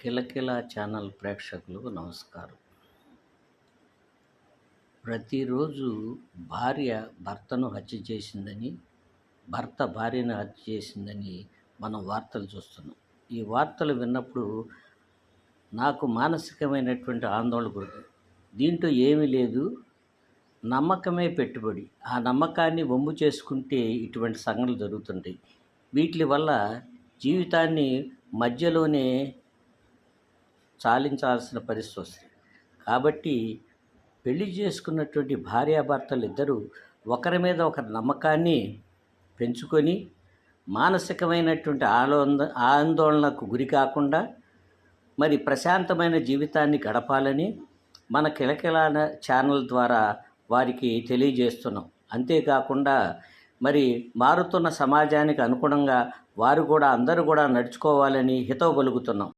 కిలకిల ఛానల్ ప్రేక్షకులకు నమస్కారం. ప్రతిరోజు భార్య భర్తను హత్య చేసిందని భర్త భార్యను హత్య చేసిందని మనం వార్తలు చూస్తున్నాం. ఈ వార్తలు విన్నప్పుడు నాకు మానసికమైనటువంటి ఆందోళన గురి దీంట్లో ఏమీ లేదు. నమ్మకమే పెట్టుబడి. ఆ నమ్మకాన్ని వమ్ము చేసుకుంటే ఇటువంటి సంఘటనలు జరుగుతుంటాయి. వీటి వల్ల జీవితాన్ని మధ్యలోనే చాలించాల్సిన పరిస్థితి వస్తుంది. కాబట్టి పెళ్ళి చేసుకున్నటువంటి భార్యాభర్తలు ఇద్దరూ ఒకరి మీద ఒకరి నమ్మకాన్ని పెంచుకొని మానసికమైనటువంటి ఆలోంద ఆందోళనకు గురి కాకుండా మరి ప్రశాంతమైన జీవితాన్ని గడపాలని మన కిలకిలాన ఛానల్ ద్వారా వారికి తెలియజేస్తున్నాం. అంతేకాకుండా మరి మారుతున్న సమాజానికి అనుగుణంగా వారు కూడా అందరూ కూడా నడుచుకోవాలని హితవు పలుకుతున్నాం.